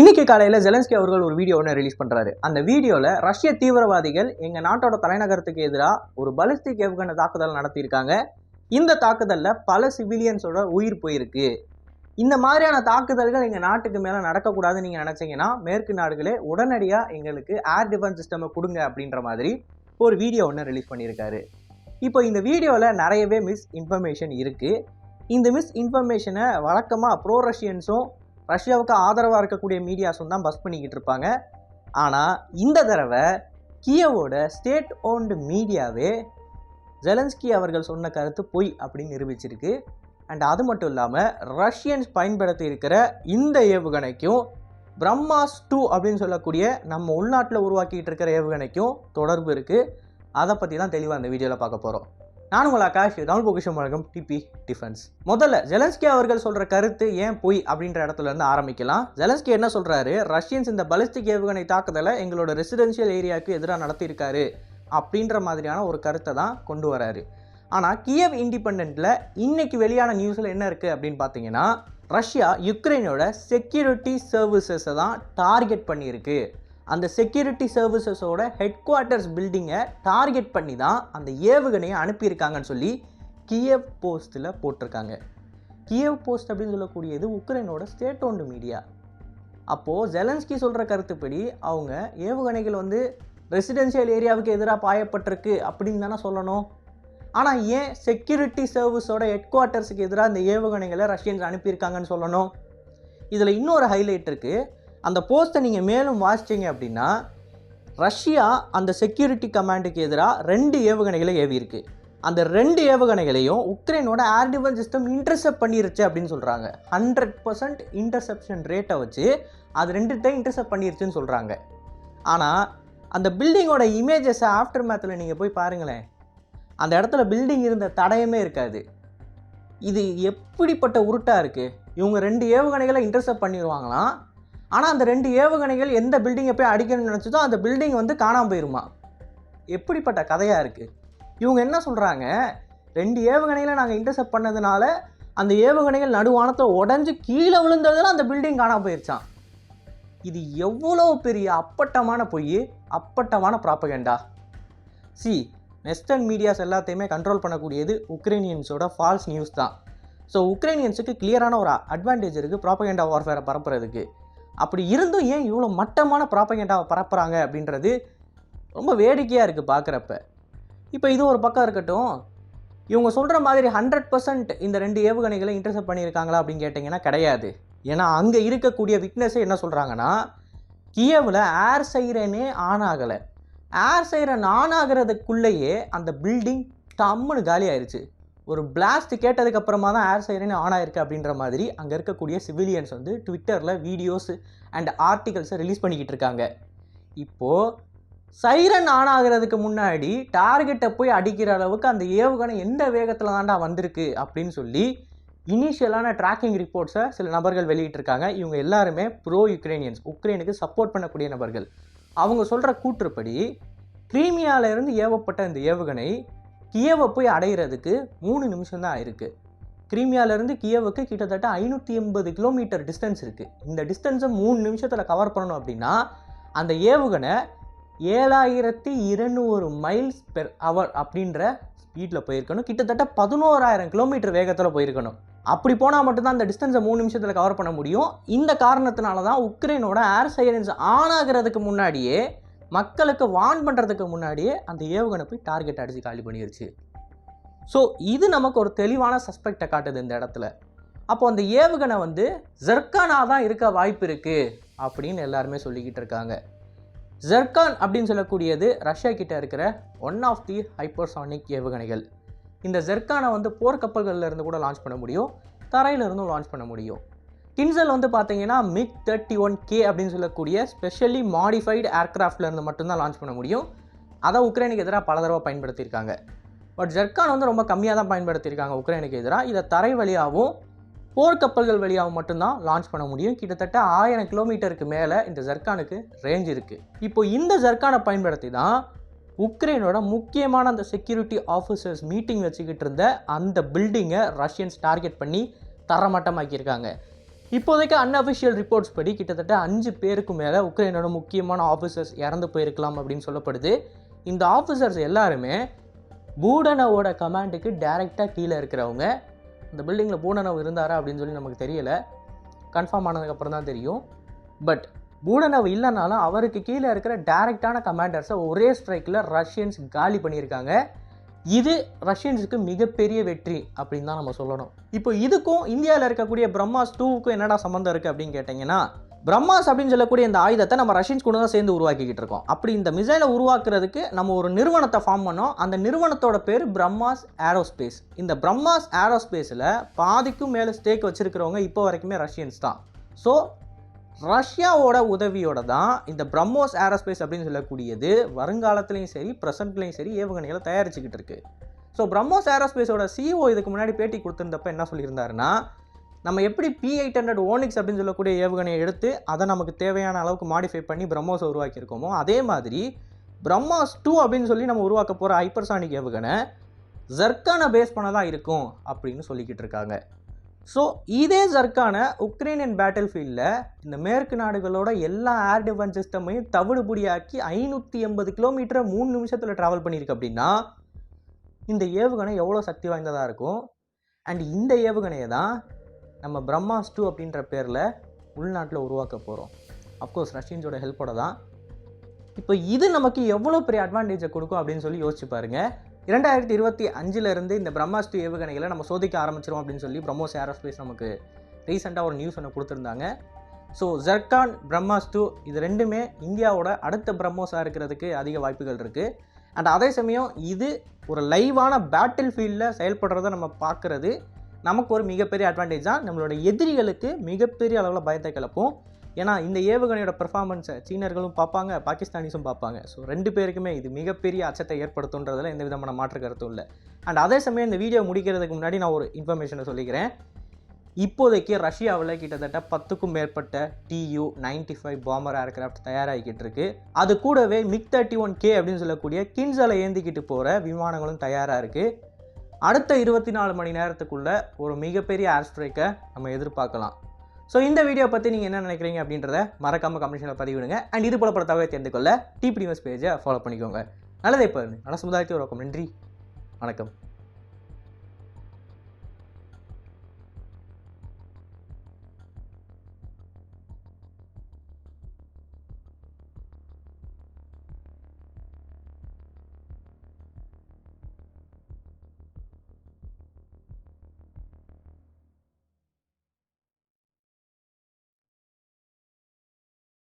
இன்னைக்கு காலையில் ஜெலன்ஸ்கி அவர்கள் ஒரு வீடியோ ஒன்று ரிலீஸ் பண்ணுறாரு அந்த வீடியோவில் ரஷ்ய தீவிரவாதிகள் எங்கள் நாட்டோட தலைநகரத்துக்கு எதிராக ஒரு பலிஸ்டிக் ஏவுகணை தாக்குதல் நடத்தியிருக்காங்க. இந்த தாக்குதலில் பல சிவிலியன்ஸோட உயிர் போயிருக்கு. இந்த மாதிரியான தாக்குதல்கள் எங்கள் நாட்டுக்கு மேலே நடக்கக்கூடாதுன்னு நீங்கள் நினச்சிங்கன்னா மேற்கு நாடுகளே உடனடியாக எங்களுக்கு ஏர் டிஃபென்ஸ் சிஸ்டமை கொடுங்க அப்படின்ற மாதிரி ஒரு வீடியோ ஒன்று ரிலீஸ் பண்ணியிருக்காரு. இப்போ இந்த வீடியோவில் நிறையவே மிஸ் இன்ஃபர்மேஷன் இருக்குது இந்த மிஸ் இன்ஃபர்மேஷனை வழக்கமாக ப்ரோ ரஷ்யன்ஸும் ரஷ்யாவுக்கு ஆதரவாக இருக்கக்கூடிய மீடியாஸும் தான் பஸ் பண்ணிக்கிட்டு இருப்பாங்க. ஆனால் இந்த தடவை கியவோட ஸ்டேட் ஓன்டு மீடியாவே ஜெலன்ஸ்கி அவர்கள் சொன்ன கருத்து பொய் அப்படின்னு நிரூபிச்சிருக்கு. அண்ட் அது மட்டும் இல்லாமல் ரஷ்யன்ஸ் பயன்படுத்தி இருக்கிற இந்த ஏவுகணைக்கும் பிரம்மாஸ் டூ அப்படின்னு சொல்லக்கூடிய நம்ம உள்நாட்டில் உருவாக்கிட்டு இருக்கிற ஏவுகணைக்கும் தொடர்பு இருக்குது அதை பற்றி தான் தெளிவாக அந்த வீடியோவில் பார்க்க போகிறோம் நான் உங்கள் ஆகாஷ் தமிழ் பொக்கிஷம் வழங்கும் டிபி டிஃபென்ஸ் முதல்ல ஜெலன்ஸ்கி அவர்கள் சொல்கிற கருத்து ஏன் பொய் அப்படின்ற இடத்துல இருந்து ஆரம்பிக்கலாம். ஜெலன்ஸ்கி என்ன சொல்கிறாரு ரஷ்யன்ஸ் இந்த பலிஸ்டிக் ஏவுகணை தாக்குதலை எங்களோட ரெசிடென்ஷியல் ஏரியாவுக்கு எதிராக நடத்தியிருக்காரு அப்படின்ற மாதிரியான ஒரு கருத்தை தான் கொண்டு வராரு. ஆனால் கியவ் இண்டிபெண்ட்டில் இன்னைக்கு வெளியான நியூஸில் என்ன இருக்குது அப்படின்னு பார்த்தீங்கன்னா ரஷ்யா யுக்ரைனோட செக்யூரிட்டி சர்வீசஸை தான் டார்கெட் பண்ணியிருக்கு. அந்த செக்யூரிட்டி சர்வீசஸோட ஹெட் குவார்ட்டர்ஸ் பில்டிங்கை டார்கெட் பண்ணி தான் அந்த ஏவுகணையை அனுப்பியிருக்காங்கன்னு சொல்லி கியவ் போஸ்ட்டில் போட்டிருக்காங்க. கியவ் போஸ்ட் அப்படின்னு சொல்லக்கூடியது உக்ரைனோட ஸ்டேட் ஓன்டு மீடியா அப்போது ஜெலன்ஸ்கி சொல்கிற கருத்துப்படி அவங்க ஏவுகணைகள் வந்து ரெசிடென்ஷியல் ஏரியாவுக்கு எதிராக பாயப்பட்டிருக்கு அப்படின்னு தானே சொல்லணும். ஆனால் ஏன் செக்யூரிட்டி சர்வீஸோட ஹெட் குவார்ட்டர்ஸுக்கு எதிராக இந்த ஏவுகணைகளை ரஷ்யன்ஸ் அனுப்பியிருக்காங்கன்னு சொல்லணும்? இதில் இன்னொரு ஹைலைட் இருக்குது அந்த போஸ்ட்டை நீங்கள் மேலும் வாசிச்சிங்க அப்படின்னா ரஷ்யா அந்த செக்யூரிட்டி கமாண்டுக்கு எதிராக ரெண்டு ஏவுகணைகளை ஏவியிருக்கு. அந்த ரெண்டு ஏவுகணைகளையும் உக்ரைனோட ஏர் டிஃபென்ஸ் சிஸ்டம் இன்டர்செப்ட் பண்ணிருச்சு அப்படின்னு சொல்கிறாங்க ஹண்ட்ரட் பர்சன்ட் இன்டர்செப்ஷன் ரேட்டை வச்சு அது ரெண்டுத்தையும் இன்டர்செப்ட் பண்ணிருச்சுன்னு சொல்கிறாங்க ஆனால் அந்த பில்டிங்கோட இமேஜஸை ஆஃப்டர் மேத்தில் நீங்கள் போய் பாருங்களேன். அந்த இடத்துல பில்டிங் இருந்த தடயமே இருக்காது. இது எப்படிப்பட்ட உருட்டாக இருக்குது இவங்க ரெண்டு ஏவுகணைகளை இன்டர்செப்ட் பண்ணிடுவாங்களாம் ஆனால் அந்த ரெண்டு ஏவுகணைகள் எந்த பில்டிங்கை போய் அடிக்கணும்னு நினச்சதோ அந்த பில்டிங் வந்து காணாமல் போயிருமா? எப்படிப்பட்ட கதையாக இருக்குது இவங்க என்ன சொல்கிறாங்க ரெண்டு ஏவுகணைகளை நாங்கள் இன்டர்செப்ட் பண்ணதுனால அந்த ஏவுகணைகள் நடுவானத்தை உடஞ்சி கீழே விழுந்ததில் அந்த பில்டிங் காணாமல் போயிருச்சான் இது எவ்வளோ பெரிய அப்பட்டமான பொய் அப்பட்டமான ப்ராப்பகண்டா சி வெஸ்டர்ன் மீடியாஸ் எல்லாத்தையுமே கண்ட்ரோல் பண்ணக்கூடியது உக்ரைனியன்ஸோட ஃபால்ஸ் நியூஸ் தான். ஸோ உக்ரைனியன்ஸுக்கு கிளியரான ஒரு அட்வான்டேஜ் இருக்குது ப்ராப்பகண்டா வார்ஃபேரை பரப்புறதுக்கு. அப்படி இருந்தும் ஏன் இவ்வளோ மட்டமான ப்ராப்பகேண்டாவை பரப்புகிறாங்க அப்படின்றது ரொம்ப வேடிக்கையாக இருக்குது பார்க்குறப்ப இப்போ இது ஒரு பக்கம் இருக்கட்டும். இவங்க சொல்கிற மாதிரி ஹண்ட்ரட் பர்சன்ட் இந்த ரெண்டு ஏவுகணைகளை இன்டர்செப்ட் பண்ணியிருக்காங்களா அப்படின்னு கேட்டிங்கன்னா கிடையாது. ஏன்னா அங்கே இருக்கக்கூடிய விட்னஸே என்ன சொல்கிறாங்கன்னா கியவில் ஏர் சைரனே ஆன் ஆகலை. ஏர் சைரன் ஆன் ஆகிறதுக்குள்ளேயே அந்த பில்டிங் டம்முன்னு காலி ஆயிடுச்சு ஒரு பிளாஸ்ட் கேட்டதுக்கு அப்புறமா தான் ஏர் சைரன் ஆன் ஆயிருக்கு அப்படின்ற மாதிரி அங்கே இருக்கக்கூடிய சிவிலியன்ஸ் வந்து ட்விட்டரில் வீடியோஸ் அண்ட் ஆர்டிகல்ஸை ரிலீஸ் பண்ணிக்கிட்டு இருக்காங்க. இப்போது சைரன் ஆன் ஆகிறதுக்கு முன்னாடி டார்கெட்டை போய் அடிக்கிற அளவுக்கு அந்த ஏவுகணை எந்த வேகத்தில் தாண்டா வந்திருக்கு அப்படின்னு சொல்லி இனிஷியலான ட்ராக்கிங் ரிப்போர்ட்ஸை சில நபர்கள் வெளியிட்டிருக்காங்க. இவங்க எல்லாருமே ப்ரோ யுக்ரைனியன்ஸ் உக்ரைனுக்கு சப்போர்ட் பண்ணக்கூடிய நபர்கள். அவங்க சொல்கிற கூற்றுப்படி கிரீமியாவிலேருந்து ஏவப்பட்ட இந்த ஏவுகணை கியவை போய் அடையிறதுக்கு மூணு நிமிஷம் தான் ஆயிருக்கு கிரீமியாவிலேருந்து கியவுக்கு கிட்டத்தட்ட ஐநூற்றி எண்பது கிலோமீட்டர் டிஸ்டன்ஸ் இருக்குது இந்த டிஸ்டன்ஸை மூணு நிமிஷத்தில் கவர் பண்ணணும் அப்படின்னா அந்த ஏவுகணை ஏழாயிரத்தி இருநூறு மைல்ஸ் பெர் ஹவர் அப்படின்ற ஸ்பீடில் போயிருக்கணும். கிட்டத்தட்ட பதினோராயிரம் கிலோமீட்டர் வேகத்தில் போயிருக்கணும். அப்படி போனால் மட்டும்தான் அந்த டிஸ்டன்ஸை மூணு நிமிஷத்தில் கவர் பண்ண முடியும். இந்த காரணத்தினால தான் உக்ரைனோட ஏர் சைலன்ஸ் ஆன் ஆகிறதுக்கு முன்னாடியே மக்களுக்கு வார்ன் பண்ணுறதுக்கு முன்னாடியே அந்த ஏவுகணை போய் டார்கெட் அடித்து காலி பண்ணிருச்சு. ஸோ இது நமக்கு ஒரு தெளிவான சஸ்பெக்டை காட்டுது இந்த இடத்துல. அப்போ அந்த ஏவுகணை வந்து ஜெர்கானா தான் இருக்க வாய்ப்பு இருக்குது அப்படின்னு எல்லாருமே சொல்லிக்கிட்டு இருக்காங்க. ஜெர்கான் அப்படின்னு சொல்லக்கூடியது ரஷ்யா கிட்ட இருக்கிற ஒன் ஆஃப் தி ஹைப்பர்சானிக் ஏவுகணைகள். இந்த ஜெர்கானை வந்து போர்க்கப்பல்கள்ல இருந்து கூட லான்ச் பண்ண முடியும் தரையிலிருந்தும் லான்ச் பண்ண முடியும். கின்சல் வந்து பார்த்தீங்கன்னா மிக் தேர்ட்டி ஒன் கே அப்படின்னு சொல்லக்கூடிய ஸ்பெஷலி மாடிஃபைடு ஏர்க்ராஃப்ட்லேருந்து மட்டும்தான் லான்ச் பண்ண முடியும். அதை உக்ரைனுக்கு எதிராக பல தடவை பயன்படுத்தியிருக்காங்க. பட் ஜெர்கான் வந்து ரொம்ப கம்மியாக தான் பயன்படுத்தியிருக்காங்க உக்ரைனுக்கு எதிராக இதை தரை வழியாகவும் போர்க்கப்பல்கள் வழியாகவும் மட்டும்தான் லான்ச் பண்ண முடியும். கிட்டத்தட்ட ஆயிரம் கிலோமீட்டருக்கு மேலே இந்த ஜெர்கானுக்கு ரேஞ்ச் இருக்குது இப்போ இந்த ஜெர்கானை பயன்படுத்தி தான் உக்ரைனோட முக்கியமான அந்த செக்யூரிட்டி ஆஃபீஸர்ஸ் மீட்டிங் வச்சுக்கிட்டு இருந்த அந்த பில்டிங்கை ரஷ்யன்ஸ் டார்கெட் பண்ணி தரமட்டமாக்கியிருக்காங்க. இப்போதைக்கு அன்அஃபிஷியல் ரிப்போர்ட்ஸ் படி கிட்டத்தட்ட அஞ்சு பேருக்கு மேலே உக்ரைனோட முக்கியமான ஆஃபீஸர்ஸ் இறந்து போயிருக்கலாம் அப்படின்னு சொல்லப்படுது. இந்த ஆஃபீஸர்ஸ் எல்லாருமே பூடனவோட கமாண்டுக்கு டைரெக்டாக கீழே இருக்கிறவங்க. இந்த பில்டிங்கில் பூடனவ் இருந்தாரா அப்படின்னு சொல்லி நமக்கு தெரியலை. கன்ஃபார்ம் ஆனதுக்கப்புறம் தான் தெரியும். பட் பூடனவ் இல்லைனாலும் அவருக்கு கீழே இருக்கிற டேரெக்டான கமாண்டர்ஸை ஒரே ஸ்ட்ரைக்கில் ரஷ்யன்ஸ் காலி பண்ணியிருக்காங்க. இது ரஷ்யன்ஸுக்கு மிகப்பெரிய வெற்றி அப்படின்னு தான் நம்ம சொல்லணும். இப்போ இதுக்கும் இந்தியாவில் இருக்கக்கூடிய பிரம்மாஸ் டூவுக்கும் என்னடா சம்மந்தம் இருக்குது அப்படின்னு கேட்டிங்கன்னா பிரம்மாஸ் அப்படின்னு சொல்லக்கூடிய இந்த ஆயுதத்தை நம்ம ரஷ்யன்ஸ் கூட தான் சேர்ந்து உருவாக்கிக்கிட்டு இருக்கோம். அப்படி இந்த மிசைலை உருவாக்குறதுக்கு நம்ம ஒரு நிறுவனத்தை ஃபார்ம் பண்ணோம். அந்த நிறுவனத்தோட பேர் பிரம்மாஸ் ஏரோஸ்பேஸ். இந்த பிரம்மாஸ் ஏரோஸ்பேஸில் பாதிக்கும் மேலே ஸ்டேக் வச்சுருக்கிறவங்க இப்போ வரைக்குமே ரஷ்யன்ஸ் தான். ஸோ ரஷ்யாவோட உதவியோட தான் இந்த பிரம்மோஸ் ஏரோஸ்பேஸ் அப்படின்னு சொல்லக்கூடியது வருங்காலத்துலேயும் சரி ப்ரெசண்ட்லேயும் சரி ஏவுகணைகளை தயாரிச்சுக்கிட்டு இருக்கு. ஸோ பிரம்மோஸ் ஏரோஸ்பேஸோட சிஓ இதுக்கு முன்னாடி பேட்டி கொடுத்துருந்தப்ப என்ன சொல்லியிருந்தாருன்னா நம்ம எப்படி பி எயிட் ஹண்ட்ரட் ஓனிக்ஸ் அப்படின்னு சொல்லக்கூடிய ஏவுகணையை எடுத்து அதை நமக்கு தேவையான அளவுக்கு மாடிஃபை பண்ணி பிரம்மோஸை உருவாக்கியிருக்கோமோ அதே மாதிரி பிரம்மாஸ் டூ அப்படின்னு சொல்லி நம்ம உருவாக்க போகிற ஹைப்பர்சானிக் ஏவுகணை ஜர்க்கானை பேஸ் பண்ண தான் இருக்கும் அப்படின்னு சொல்லிக்கிட்டு இருக்காங்க. ஸோ இதே ஜர்க்கான உக்ரைனியன் பேட்டில் ஃபீல்டில் இந்த மேற்கு நாடுகளோட எல்லா ஏர் டிஃபென்ஸ் சிஸ்டமையும் தவிடுபுடியாக்கி ஐநூற்றி எண்பது கிலோமீட்டரை மூணு நிமிஷத்தில் ட்ராவல் பண்ணியிருக்கு அப்படின்னா இந்த ஏவுகணை எவ்வளோ சக்தி வாய்ந்ததாக இருக்கும்? அண்ட் இந்த ஏவுகணையை தான் நம்ம பிரம்மாஸ் டூ அப்படின்ற பேரில் உள்நாட்டில் உருவாக்க போகிறோம் அஃப்கோர்ஸ் ரஷ்யன்ஸோட ஹெல்ப்போட தான். இப்போ இது நமக்கு எவ்வளோ பெரிய அட்வான்டேஜை கொடுக்கும் அப்படின்னு சொல்லி யோசிச்சு பாருங்கள் இரண்டாயிரத்தி இருபத்தி அஞ்சுலேருந்து இந்த பிரம்மாஸ்து ஏவுகணைகளை நம்ம சோதிக்க ஆரம்பிச்சிரும் அப்படின்னு சொல்லி பிரம்மோஸ் ஏரோஸ்பேஸ் நமக்கு ரீசெண்டாக ஒரு நியூஸ் ஒன்று கொடுத்துருந்தாங்க. ஸோ ஜர்கான் பிரம்மாஸ்து இது ரெண்டுமே இந்தியாவோட அடுத்த பிரம்மோஸாக இருக்கிறதுக்கு அதிக வாய்ப்புகள் இருக்குது அண்ட் அதே சமயம் இது ஒரு லைவான பேட்டில் ஃபீல்டில் செயல்படுறத நம்ம பார்க்குறது. நமக்கு ஒரு மிகப்பெரிய அட்வான்டேஜ் தான். நம்மளோட எதிரிகளுக்கு மிகப்பெரிய அளவில் பயத்தை கிளப்பும் ஏன்னா இந்த ஏவுகணையோட பெர்ஃபார்மன்ஸை சீனர்களும் பார்ப்பாங்க பாகிஸ்தானிஸும் பார்ப்பாங்க. ஸோ ரெண்டு பேருக்குமே இது மிகப்பெரிய அச்சத்தை ஏற்படுத்துன்றதில் எந்த விதமான மாற்று கருத்தும் இல்லை. அண்ட் அதே சமயம் இந்த வீடியோ முடிக்கிறதுக்கு முன்னாடி நான் ஒரு இன்ஃபர்மேஷனை சொல்லிக்கிறேன். இப்போதைக்கு ரஷ்யாவில் கிட்டத்தட்ட பத்துக்கும் மேற்பட்ட TU ninety five bomber aircraft தயாராகிக்கிட்டு இருக்கு. அது கூடவே மிக் தேர்ட்டி ஒன் கே அப்படின்னு சொல்லக்கூடிய கின்சலை ஏந்திக்கிட்டு போகிற விமானங்களும் தயாராக இருக்குது அடுத்த இருபத்தி நாலு மணி நேரத்துக்குள்ள ஒரு மிகப்பெரிய ஏர் ஸ்ட்ரைக்கை நம்ம எதிர்பார்க்கலாம். ஸோ இந்த வீடியோ பற்றி நீங்கள் என்ன நினைக்கிறீங்க அப்படின்றத மறக்காமல் கமெண்ட்ஷனில் பதிவிடுங்க அண்ட் இது போல பல தகவலை தெரிந்து கொள்ள டிபி நியூஸ் பேஜை ஃபாலோ பண்ணிக்கோங்க. நல்லதே பாருங்க. நல்ல சமுதாயத்தை உருவாக்கும் நன்றி. வணக்கம்.